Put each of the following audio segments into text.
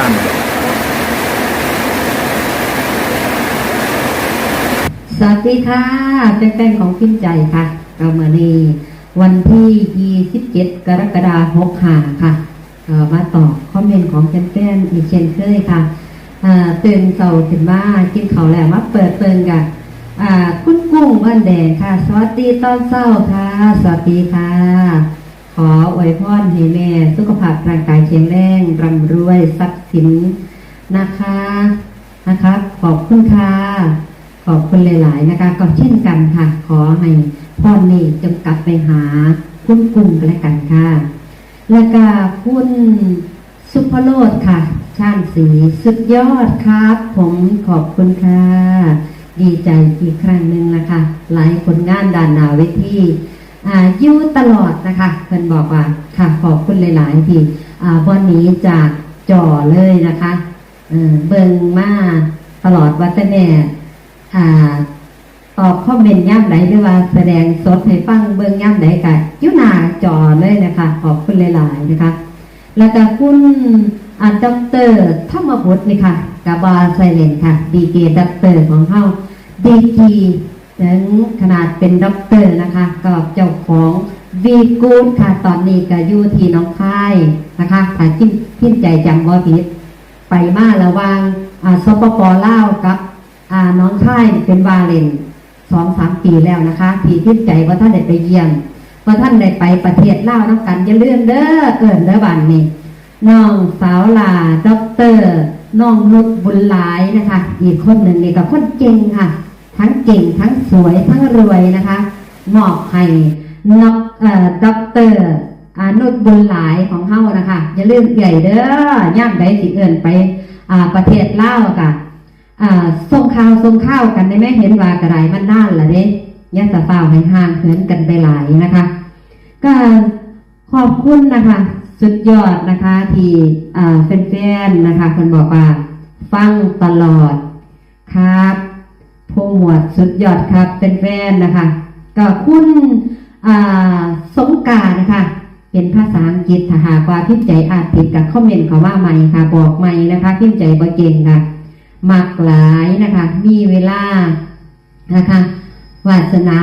จันทร์สวัสดีค่ะแฟนๆของพิมใจค่ะก็มาในวันที่ 27 กรกฎาคม6ค่ะมาตอบคอมเมนต์ของแฟนๆอีกเช่นเคยค่ะอ่าตื่นเสาร์ขึ้นมากินเขาแล้วมาเปิดเปิงกันคุณกุ้งบ้านแดงค่ะ สวัสดีตอนเช้าค่ะ สวัสดีค่ะ ออวยพรให้แม่สุขภาพร่างกายแข็งแรงร่ำรวยทรัพย์สินนะคะนะคะขอบคุณค่ะขอบคุณหลาย ๆ นะคะ ก็เช่นกันค่ะ ขอให้พ่อนี่จงกลับไปหาคุณกุ้งกันแล้วกันค่ะ แล้วก็คุณสุภโรธค่ะช่างสีสุดยอดครับ ผมขอบคุณค่ะ ดีใจอีกครั้งหนึ่งนะคะ หลายผลงานด้านนาเวที อ่ายู่ตลอดนะคะเพิ่นบอกว่าค่ะขอบคุณหลายๆที่อ่าวันนี้จากจอเลยนะคะเออเบิ่งมาตลอดวัดแต่แน่อ่าตอบคอมเมนต์ย่ำไหนหรือว่าแสดงสดให้ฟังเบิ่งย่ำไหนกันยุหนาจอเลยนะคะ ขอบคุณหลาย ๆ นะคะ แล้วก็คุณอาดอกเตอร์ธรรมบุตรนี่ค่ะกาบาไซเลนค่ะ ดีเกด็อกเตอร์ของเขาดีกี ถึงขนาดเป็นด็อกเตอร์นะคะ ก็เจ้าของวีกูดค่ะตอนนี้ก็อยู่ที่น้องคายนะคะถ้าจิ้มจิ้มใจจำว่าผิดไปมาระวางอ่าสปปลาวกับน้องชายเป็นวาเลนสองสามปีแล้วนะคะ ที่ทิ่ใจว่าท่านได้ไปเยี่ยมว่าท่านได้ไปประเทศลาวน้ำกันอย่าลืมเด้อเอิญเด้อบันนี่น้องสาวลาด็อกเตอร์น้องนุชบุญหลายนะคะ อีกคนหนึ่งนี่ก็คนเก่งค่ะ ทั้งเก่งทั้งสวยทั้งรวยนะคะมอบให้นอกเอ่อด็อกเตอร์อานุบุญหลายของเฮานะคะอย่าลืมใหญ่เด้อย่ามใดสิเอิญไปอ่าประเทศลาวกะอ่าส่งข่าวส่งข้าวกันได้ไหมเห็นว่ากระไรมันน่านละเด้ยาสะเฝ้าให้ห่างเหินกันไปหลายนะคะ ก็ขอบคุณนะคะ สุดยอดนะคะที่แฟนๆนะคะคนบอกว่า ฟังตลอด มวดสุดยอดครับเป็นแฟนนะคะ ก็คุณสงการนะคะเป็นภาษาอังกฤษถ้าหากว่าพิมพ์ใจอาจผิดกับคอมเมนต์เขาว่าใหม่ค่ะ บอกใหม่นะคะพิมพ์ใจบ่เก่งค่ะมักหลายนะคะ มีเวลานะคะวาสนา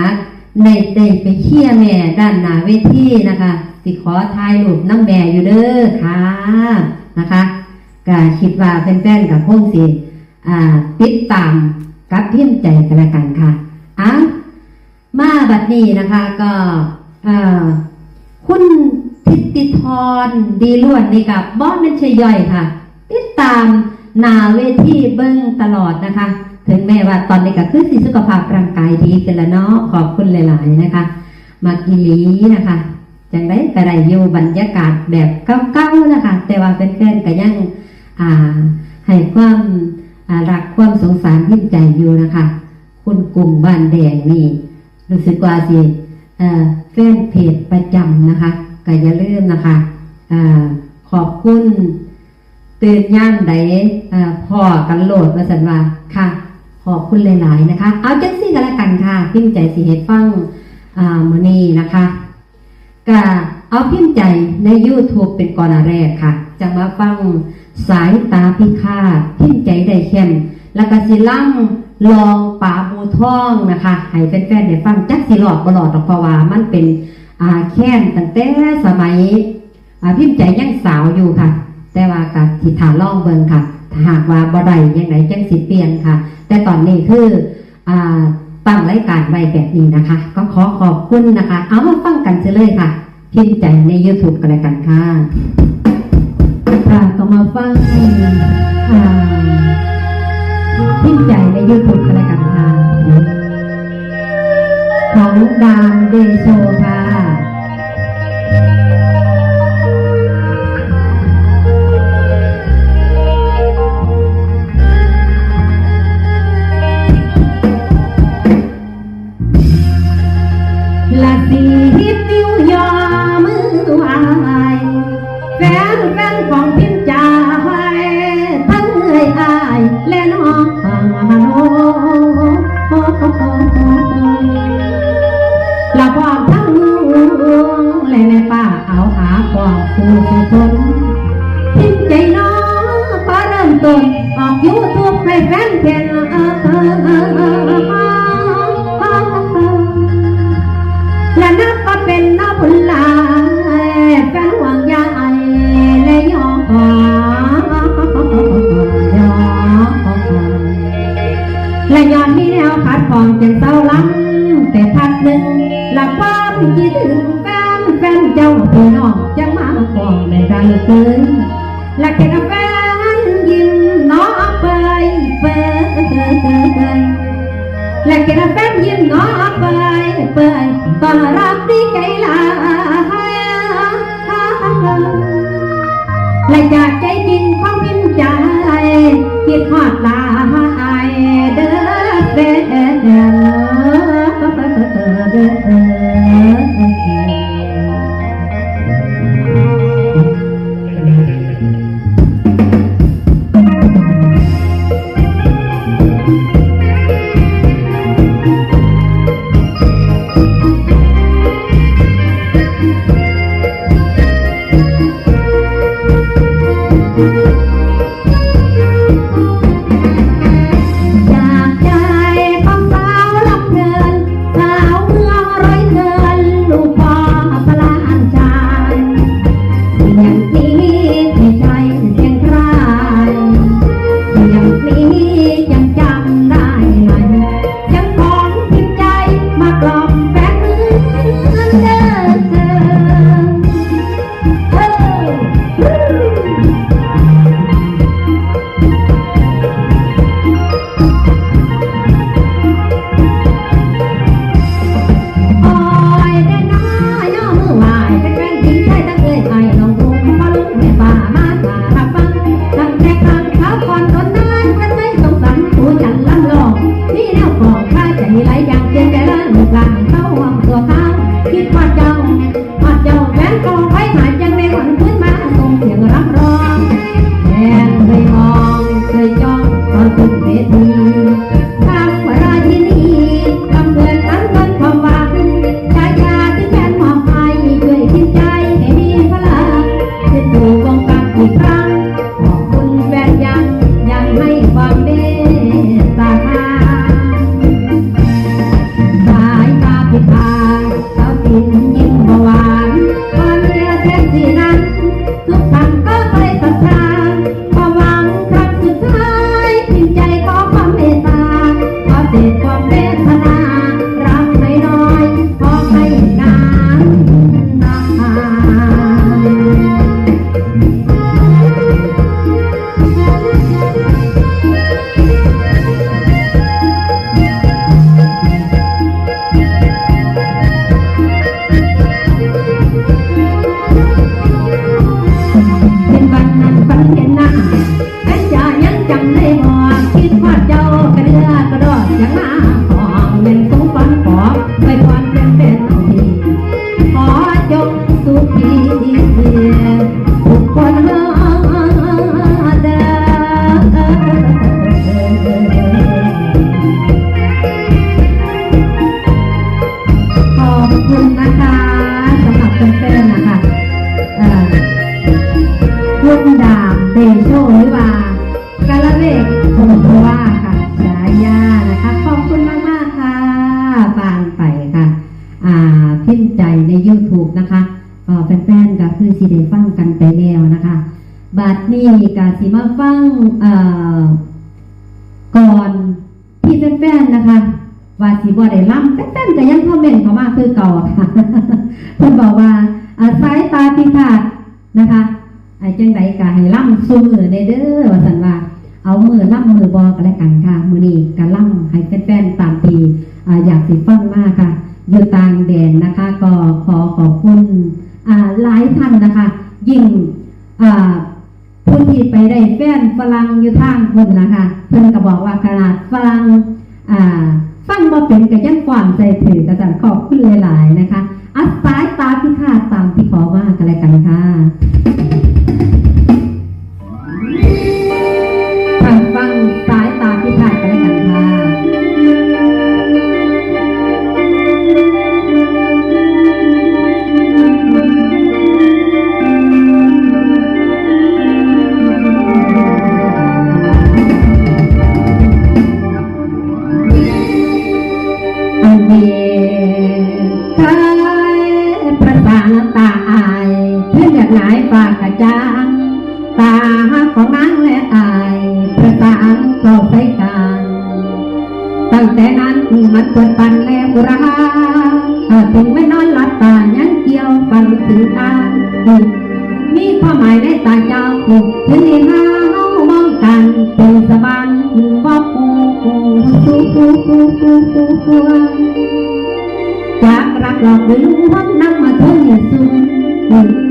ในได้ไปเชี่ยแม่ด้านหน้าเวทีนะคะสิขอทายรูปน้ำแม่อยู่เด้อค่ะนะคะก็คิดว่าแฟนๆกับพงสิติดตาม กับเพิมพ์ใจกันละกันค่ะอะมาบัดนี้นะคะก็เอ่อคุณทิติธรดีล้วนนี่กับบอสเป็นชย่อยค่ะ ติดตามหนาเวทีเบิ้งตลอดนะคะ ถึงแม้ว่าตอนนี้ก็คือสิสุขภาพร่างกายดีกันแล้วเนาะขอบคุณหลาย ๆ นะคะมากิลีนะคะจังได้กระไดอยู่บรรยากาศแบบเก่าๆนะคะ แต่ว่าเป็นแฟนๆก็ยังอ่าให้ความ รักความสงสารยิ้มใจอยู่นะคะ คุณกลุ่มบ้านแดงนี่รู้สึกว่าสิเอ่อแฟนเพจประจำนะคะก็อย่าลืมนะคะอขอบคุณตื่นย่านใดเอ่อพ่อกันโหลดมาสันว่าค่ะ ขอบคุณหลาย ๆ นะคะ เอาจังซี่กันละกันค่ะ พิมพ์ใจสีเฮ็ดฟังมือนี้นะคะก็เอาพิมพ์ใจใน YouTube เป็นก่อนอันแรกค่ะ จะมาฟัง สายตาพิฆาตพิมพ์ใจได้เข้มแล้วก็สิล่ำลองป่าบูท่องนะคะให้แฟนๆได้ฟังจักสิหลอดบ่หลอดหรอกพระว่ามันเป็นอาแค้นตั้งแต่สมัยพิมพ์ใจยังสาวอยู่ค่ะ แต่ว่ากับทิฐานล่องเบิงค่ะหากว่าบ่ได้ยังไงจังสิเปลี่ยนค่ะ แต่ตอนนี้คืออ่าตั้งรายการไว้แบบนี้นะคะ ก็ขอขอบคุณนะคะ เอามาฟังกันเสียเลยค่ะ พิมพ์ใจใน YouTube กันเลยกันค่ะ ค่ะก็มาฟังอ่าพิมพ์ใจใน YouTube กันเลยกันค่ะของดามเดโชค่ะละสี แม่ป้าเอาหาความผู้สุคนพิมพ์ใจน้องไปต้นออกยูทูบให้แฟนเพลงและนับก็เป็นน้าบุญหลายแฟนห่วงใยและยอมยอมและย้อนมีแนวพัดของเป็นเศร้าล้ำแต่พัดหนึ่งหลับความคิดถึงแฟนแฟนเจ้าพี่น้อ องในดังเกินและแค่แฟนยิ้มน้องเปยเปยและแค่แฟนยิ้มน้องเปยเปยตอนรับที่ไกลลาและจากใจจริงของพิมใจคิดฮอดลา ข้าใจไหลอย่างเจียนแต่ละลูกหลานเข้าห้องตัวข้าคิดว่าเจ้าามเดโชหรือว่ากาลเวกคงเพราะว่าค่ะฉายานะคะขอบคุณมากมากค่ะปานไปค่ะ อ่าพิมพ์ใจใน YouTube นะคะก็แฟนๆก็คือสิได้ฟังกันไปแล้วนะคะบัดนี้กาสิมาฟังก่อนที่แฟนๆนะคะว่าสิบ่ได้ล่ำแฟนๆก็ยังคอมเมนต์เข้ามาคือเก่าค่ะเพิ่นบอกว่าอ่าสายตาพิฆาตนะคะ ไอ้จังใดกะให้ล่ำสู้มือในเด้อว่าสันว่า เอามือล่ำมือบอกอะไรกันค่ะมือนี้กะล่ำให้แฟนๆตามทีอ่าอยากสิฟังมากค่ะอยู่ต่างแดนนะคะ ก็ขอขอบคุณอ่าหลายท่านนะคะ ยิ่งอ่าผู้ที่ไปได้แฟนฝรั่งอยู่ทางคนนะคะเพิ่นก็บอกว่าขนาดฝรั่งอ่าฟังบ่เป็นก็ยังกว้างใจถือกระสันขอบคุณหลาย ๆ นะคะอัสายตาพิฆาตตามที่ขอว่ากันเลยกันค่ะาอังสอไปส่กาตั้งแต่นั้นมันปวดปันแลบุราถึงไม่นอนหลับตายังเกี่ยวฟังถึงตามีความหมายในตาเจ้าถึงเห็นหาเฮามองกันเป็นสบานบ่ปูปูปูปูปูปูปูปูจากรักหลอกหรือลววนนำมาทุ่งสุ่ม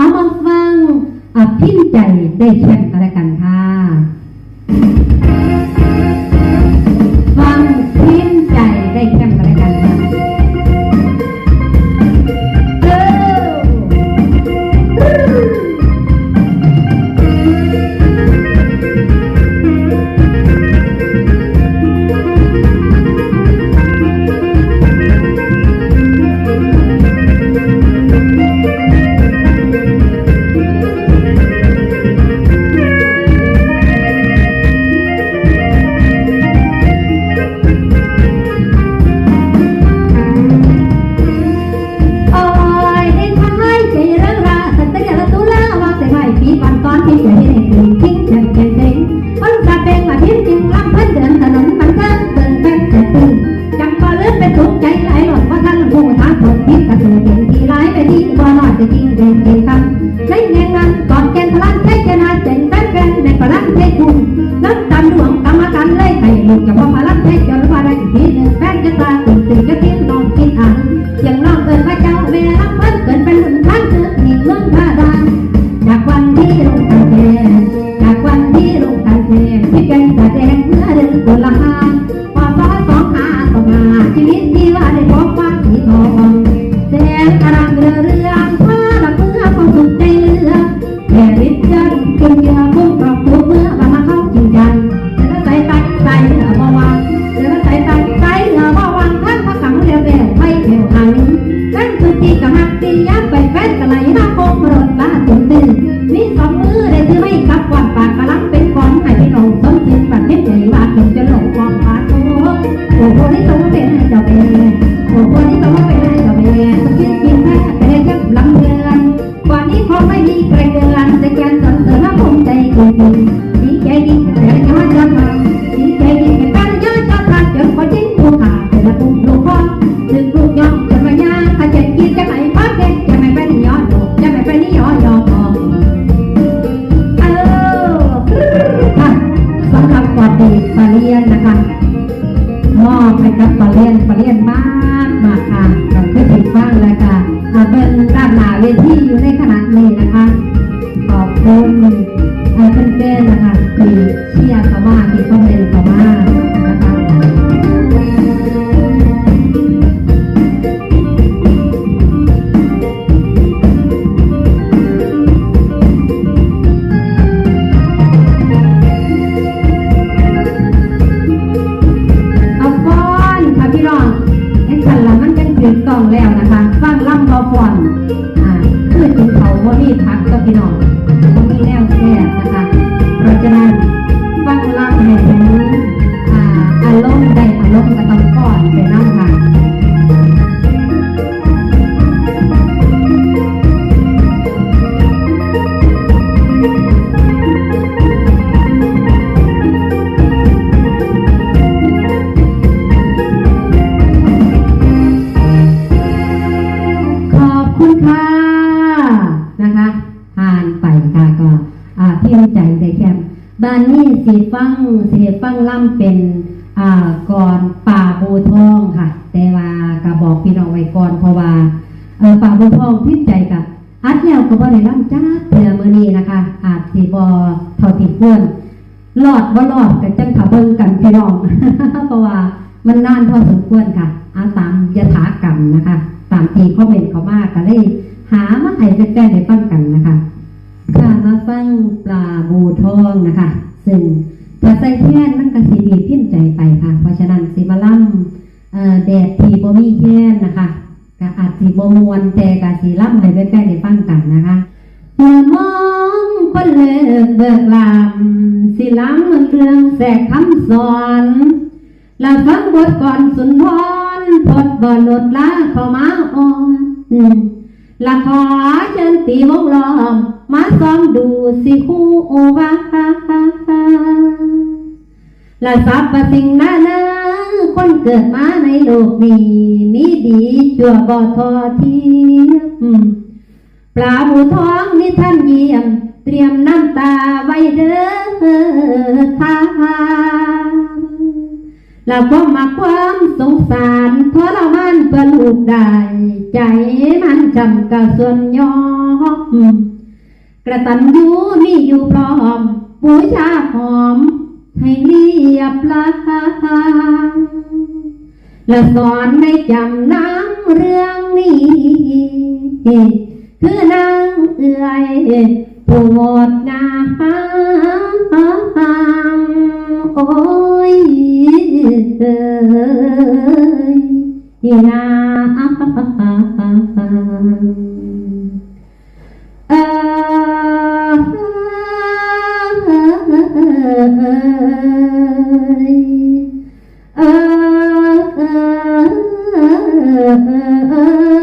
เอามาฟังอภินใจได้แชมป์อ വഴി നേടുന്നു มอบให้กับปลาเลียนปลาเลียนมากมากค่ะกับเพื่อนถึงบ้างเลยค่ะอ่าเป็นด้านหน้าเวทีอยู่ในขณะนี้นะคะ ขอบคุณเอ่อเพื่อนๆนะคะที่เชียร์เขามาที่คอมเมนต์เขามานะคะเอา สีฟังสีฟังล่ำเป็นอ่าก่อนป่าบูทองค่ะ แต่ว่าก็บอกพี่น้องไว้ก่อนเพราะว่าเออป่าบูทองพิมใจกับอัดแล้วก็บ่ได้ล่ำจ้าเพื่อมือนี้นะคะ อาจสีบอเท่าที่ควรรอดบ่รอดกันจังถ้าเบิ่งกันพี่น้องเพราะว่ามันนานพอสมควรค่ะอาตามยถากรรมนะคะ ตามที่คอเมนเขามากก็เลยหามาให้แฟนๆได้ฟังกันนะคะ ค่ะมาฟังปลาบูทองนะคะ ซึ่งถ้าใส่แค่นมันก็สีดีพิมพ์ใจไปค่ะ เพราะฉะนั้นสิมาล่ำเอ่อแดดทีบ่มีแค่นนะคะก็อาจสิบ่มวนแต่ก็สิล่ำให้แฟนๆได้ฟังกันนะคะเมื่อมองคนเลิกเบิกลามสิล้ำเมืองเรื่องแสกคำสอนล้วฟังบทก่อนสุนทรพดบอลดลาเข้ามาอ่อนละขอเชิญตีวงล้อม มาซ้อมดูสิคู่ว่าละสับประสิ่งนานาคนเกิดมาในโลกนี้มีดีชั่วบ่ทอเทียปลาบูท้องนี่ท่านเยี่ยม เตรียมน้ำตาไว้เด้อทางแล้วก็มาความสงสารทรมานเพื่อลูกได้ ใจมันจำกะส่วนยอม ระตันยูมีอยู่พร้อมบูชาหอม ให้เรียบลาและสอนให้จำน้ำเรื่องนี้ คือนางเอื่อยผู้หมดงามโอ้ยเอ้ยอีนาเอ ยเอย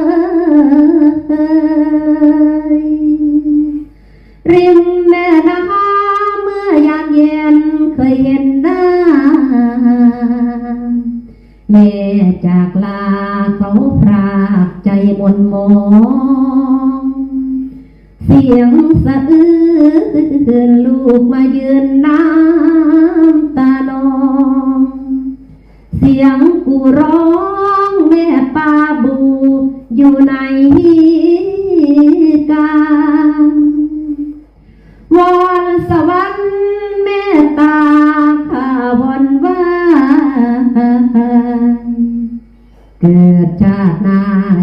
เกิดชาติหน้า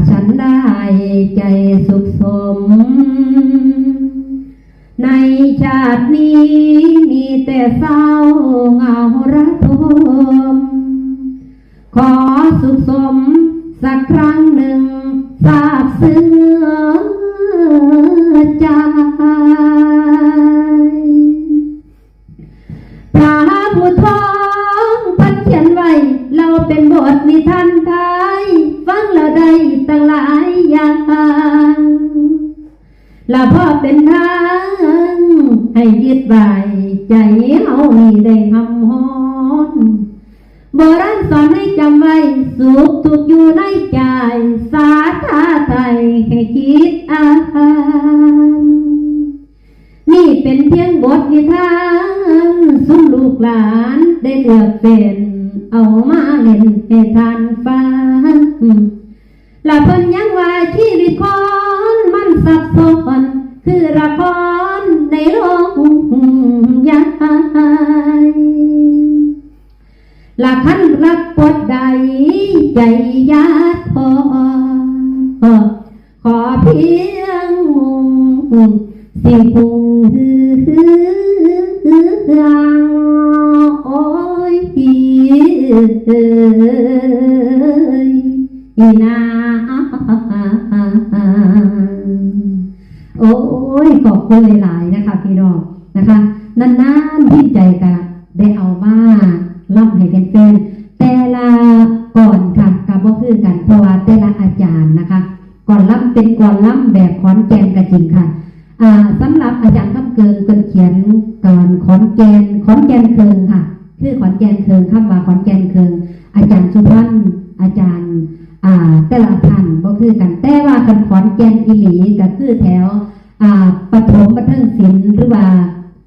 ฉันได้ใจสุขสม ในชาตินี้มีแต่เศร้าเหงาระทม ขอสุขสมสักครั้งหนึ่งทราบซึ้งใจ ได้ตั้งหลายอย่างและพ่อเป็นทางให้ยึดไว้ใจเฮานี่ได้ทำฮอนโบราณสอนให้จำไว้สุขทุกอยู่ในใจสาธาไทยให้คิดอ่านนี่เป็นเพียงบทนิทานสุนลูกหลานได้เลือกเป็น เอามาเล่นให้ทานฟัง ละเพิ่นยังว่าชีวิตคนมันสับสนคือละครในโลกยายละคันรับบทใดใจยาดพอขอเพียงสิพุงเฮืองโอ้ยอีนา โอ้ยขอบคุณหลาย ๆ นะคะ พี่น้องนะคะนานๆที่ใจกะได้เอามาล่ำให้แฟนๆแต่ละก่อนค่ะกับบ่คือกันเพราะว่าแต่ละอาจารย์นะคะ ก่อนล่ำเป็นก่อนล่ำแบบขอนแก่นกะจริงค่ะอ่าสำหรับอาจารย์คำเกินเกินเขียนก่อนขอนแก่นขอนแก่นเคิงค่ะ คือขอนแก่นเคิงคำว่าขอนแก่นเคิงอาจารย์สุพันอาจารย์ อ่า แต่ละท่านก็คือกันแต่ว่ากันขอนแก่นอีหลีก็คือแถว อ่าปฐมประเทิงศิลป์หรือว่า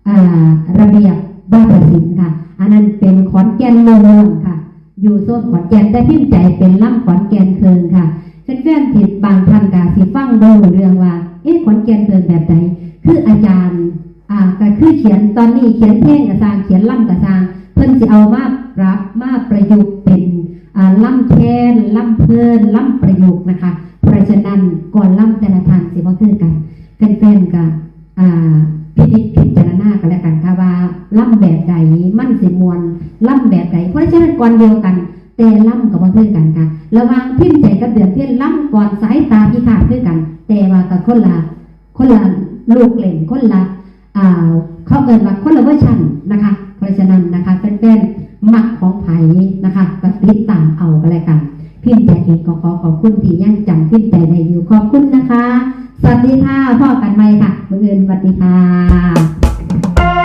อ่าระเบียบบ้านศิลป์ค่ะ อันนั้นเป็นขอนแก่นเมืองค่ะ อยู่โซนขอนแก่นแต่พิมพ์ใจเป็นล่ำขอนแก่นเคิงค่ะแฟนๆผิดบางท่านกาสิฟังดูเรื่องว่า เอ๊ะขอนแก่นเกินแบบไหนคืออาจารย์อ่าก็คือเขียนตอนนี้เขียนเพลงกับสร้างเขียนล่ำกับสร้าง เพิ่นสิเอามาปรับมาประยุกต์เป็น ล่ำแคนล่ำเพลินล่ำประโยุกต์นะคะ เพราะฉะนั้นก่อนล่ำแต่ละทานสิว่าคือกันแฟนๆกับพิจิตพิจารณากันแล้วกันค่ะว่าล่ำแบบใดมั่นสิมวลล่ำแบบใดเพราะฉะนั้นก่อนเดียวกันแต่ล่ำกับว่าคือกันค่ะระว่างพิมพ์ใจกับเดือนเพี้ยนล่ำก่อนสายตาพิฆาตคือกัน แต่ว่ากับคนละคนละลูกเล่นคนละเขาเกินว่าคนละเวอร์ชันนะคะ เพราะฉะนั้นนะคะเป็นๆ มักของไผ่นะคะก็ติดตามเอากันเลยกันพิมพ์แต่เองก็ขอขอบคุณที่ยังจำพิมพ์ใจได้อยู่ขอบคุณนะคะ สวัสดีค่ะพ่อกันไหมค่ะมืออื่นสวัสดีค่ะ